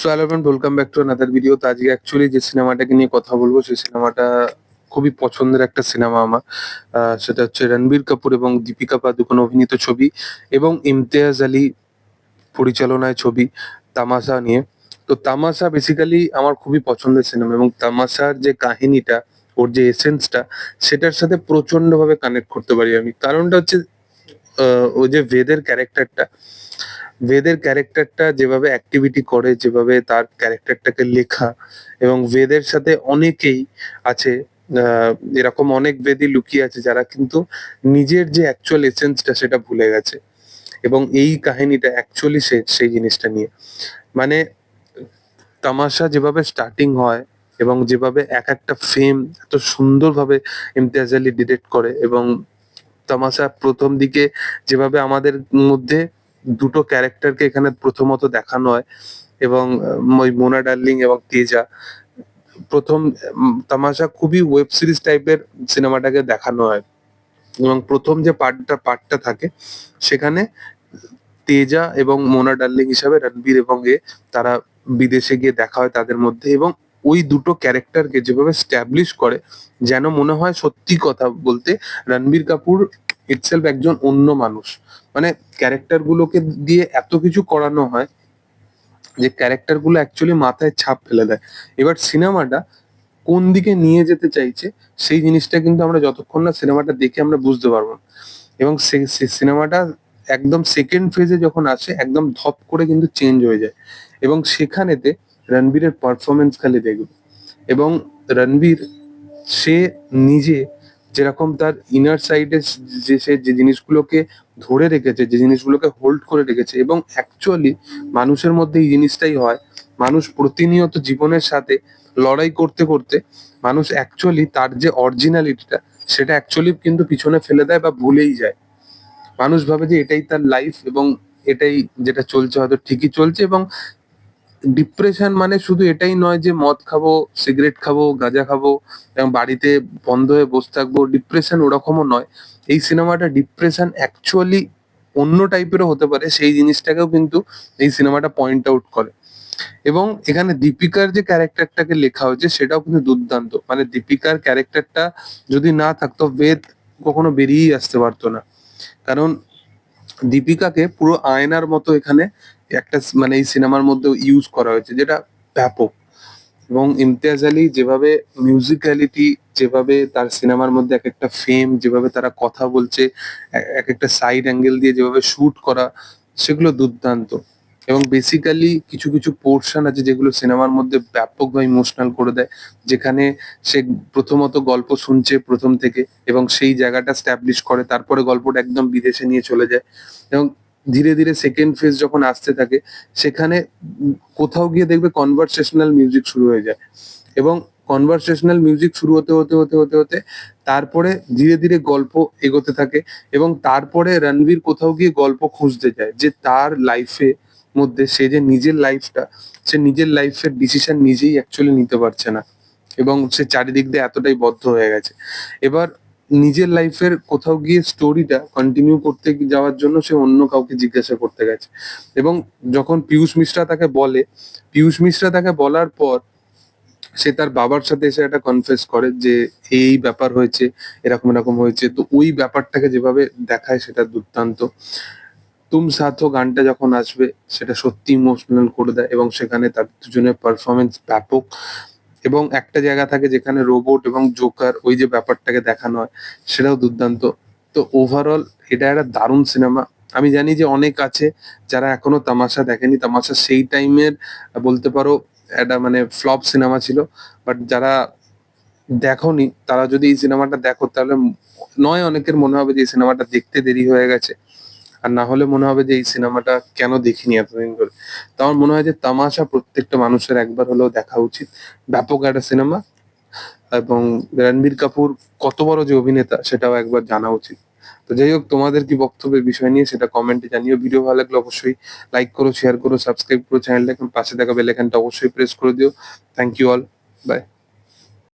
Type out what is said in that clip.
So friend welcome back to another video তো আজকে actually যে সিনেমাটাকে নিয়ে কথা বলব, সেই সিনেমাটা খুবই পছন্দের একটা সিনেমা আমার। সেটা হচ্ছে রণবীর কাপুর এবং দীপিকা পাদুকোন অভিনীত ছবি এবং ইমতিয়াজ আলী পরিচালনায় ছবি তামাশা নিয়ে। তো তামাশা বেসিক্যালি আমার খুবই পছন্দের সিনেমা এবং তামাশার যে কাহিনীটা, ওর যে এসেন্সটা সেটার সাথে প্রচণ্ড ভাবে কানেক্ট করতে পারি আমি। কারণটা হচ্ছে ও যে বেদের ক্যারেক্টারটা বেদের ক্যারেক্টারটা যেভাবে অ্যাক্টিভিটি করে, যেভাবে তার ক্যারেক্টারটাকে লেখা এবং বেদের সাথে অনেকেই আছে এরকম অনেক বেদি লুকিয়ে আছে যারা কিন্তু নিজের যে অ্যাকচুয়াল এসেন্সটা সেটা ভুলে গেছে এবং এই কাহিনীটা অ্যাকচুয়ালি সে, সেই জিনিসটা নিয়ে। মানে তামাশা যেভাবে স্টার্টিং হয় এবং যেভাবে এক একটা ফেম এত সুন্দরভাবে ইমতিয়াজ আলী ডিরেক্ট করে এবং তামাশা প্রথম দিকে যেভাবে আমাদের মধ্যে দুটো ক্যারেক্টারকে এখানে প্রথমত দেখানো হয় এবং ওই মোনা ডার্লিং এবং তেজা। প্রথম তামাশা খুবই ওয়েব সিরিজ টাইপের সিনেমাটাকে দেখানো হয়। এবং প্রথম যে পার্টটা পার্টটা থাকে, সেখানে তেজা এবং মোনা ডার্লিং হিসাবে রণবীর এবং এ, তারা বিদেশে গিয়ে দেখা হয় তাদের মধ্যে এবং ওই দুটো ক্যারেক্টারকে যেভাবে স্ট্যাবলিশ করে, যেন মনে হয় সত্যি কথা বলতে, রণবীর কাপুর ইটসেলফ একজন অন্য মানুষ। মানে ক্যারেক্টার গুলোকে দিয়ে এত কিছু করানো হয় যে ক্যারেক্টারগুলো অ্যাকচুয়ালি মাথায় ছাপ ফেলে দেয়। এবার সিনেমাটা কোন দিকে নিয়ে যেতে চাইছে, সেই জিনিসটা কিন্তু আমরা যতক্ষণ না সিনেমাটা দেখে আমরা বুঝতে পারব এবং সিনেমাটা একদম সেকেন্ড ফেজে যখন আসে, একদম ধপ করে কিন্তু চেঞ্জ হয়ে যায়। এবং সেখানেতে রণবীরের পারফরমেন্স খালি দেখবে। এবং রণবীর, সে নিজে যেরকম তার ইনার সাইডে যে সে যে জিনিসগুলোকে ধরে রেখেছে, যে জিনিসগুলোকে হোল্ড করে রেখেছে এবং অ্যাকচুয়ালি মানুষের মধ্যে এই জিনিসটাই হয়, মানুষ প্রতিনিয়ত জীবনের সাথে লড়াই করতে করতে মানুষ অ্যাকচুয়ালি তার যে অরিজিনালিটিটা সেটা অ্যাকচুয়ালি কিন্তু পিছনে ফেলে দেয় বা ভুলেই যায়। মানুষ ভাবে যে এটাই তার লাইফ এবং এটাই যেটা চলছে হয়তো ঠিকই চলছে এবং ডিপ্রেশন মানে শুধু এটাই নয় যে মদ খাব সিগারেট খাব, গাঁজা খাব, এবং বাড়িতে বন্ধ হয়ে বসে থাকব ডিপ্রেশন ওরকমও নয়। এই সিনেমাটা ডিপ্রেশন অ্যাকচুয়ালি অন্য টাইপেরও হতে পারে, সেই জিনিসটাকেও কিন্তু এই সিনেমাটা পয়েন্ট আউট করে। এবং এখানে দীপিকার যে ক্যারেক্টারটাকে লেখা হয়েছে, সেটাও কিন্তু দুর্দান্ত। মানে দীপিকার ক্যারেক্টারটা যদি না থাকতো বেদ কখনো বেরিয়েই আসতে পারতো না। কারণ দীপিকাকে পুরো আয়নার মতো এখানে একটা মানে এই সিনেমার মধ্যে ইউজ করা হয়েছে, যেটা ব্যাপক। এবং ইমতিয়াজ আলী যেভাবে মিউজিক্যালিটি যেভাবে তার সিনেমার মধ্যে এক একটা ফেম যেভাবে তারা কথা বলছে এক একটা সাইড অ্যাঙ্গেল দিয়ে যেভাবে শুট করা, সেগুলো দুর্দান্ত। এবং বেসিক্যালি কিছু কিছু পোর্শন আছে যেগুলো সিনেমার মধ্যে ব্যাপকভাবে ইমোশনাল করে দেয়, যেখানে সে প্রথমত গল্প শুনছে প্রথম থেকে এবং সেই জায়গাটা স্ট্যাবলিশ করে, তারপরে গল্পটা একদম বিদেশে নিয়ে চলে যায় এবং ধীরে ধীরে সেকেন্ড ফেজ যখন আসতে থাকে, সেখানে কোথাও গিয়ে দেখবে কনভারসেশনাল মিউজিক শুরু হয়ে যায় এবং কনভারসেশনাল মিউজিক শুরু হতে হতে হতে হতে হতে তারপরে ধীরে ধীরে গল্প এগোতে থাকে এবং তারপরে রণবীর কোথাও গিয়ে গল্প খুঁজতে যায় যে তার লাইফে মধ্যে সে যে নিজের লাইফটা সে নিজের লাইফের ডিসিশন নিজেই অ্যাকচুয়ালি নিতে পারছে না। এবং সে চারিদিক দিয়ে এতটাই বদ্ধ হয়ে গেছে। এবার নিজের লাইফের কোথাও গিয়ে স্টোরিটা কন্টিনিউ করতে যাওয়ার জন্য সে অন্য কাউকে জিজ্ঞাসা করতে গেছে। এবং যখন পিয়ুষ মিশ্রা তাকে বলে, পিয়ুষ মিশ্রা তাকে বলার পর সে তার বাবার সাথে এসে একটা কনফেস করে যে, এই ব্যাপার হয়েছে, এরকম এরকম হয়েছে। তো ওই ব্যাপারটাকে যেভাবে দেখায় সেটা দুর্দান্ত। তুম সাথো গানটা যখন আসবে, সেটা সত্যি ইমোশনাল করে দেয় এবং সেখানে তার দুজনের পারফরমেন্স ব্যাপক এবং একটা জায়গা থাকে যেখানে রোবট এবং জোকার ওই যে ব্যাপারটাকে দেখানো হয়, সেটাও দুর্দান্ত। তো ওভারঅল এটা একটা দারুণ সিনেমা আমি জানি যে অনেক আছে যারা এখনও তামাশা দেখেনি। তামাশা সেই টাইমের বলতে পারো, একটা মানে ফ্লপ সিনেমা ছিল। বাট যারা দেখোনি, তারা যদি এই সিনেমাটা দেখো, তাহলে নয় অনেকের মনে হবে যে এই সিনেমাটা দেখতে দেরি হয়ে গেছে। আর না হলে মনে হবে যে এই সিনেমাটা কেন দেখিনি এতদিন ধরে। তো আমার মনে হয় যে তামাশা প্রত্যেকটা মানুষের একবার হলেও দেখা উচিত। ব্যাপক একটা সিনেমা এবং রণবীর কাপুর কত বড় যে অভিনেতা সেটাও একবার জানা উচিত। তো যাই হোক, তোমাদের কি বক্তব্যের বিষয় নিয়ে সেটা কমেন্টে জানিও। ভিডিও ভালো লাগলে অবশ্যই লাইক করো শেয়ার করো সাবস্ক্রাইব করো চ্যানেলটা এখন পাশে থাকা বেল অবশ্যই প্রেস করে দিও। Thank you all by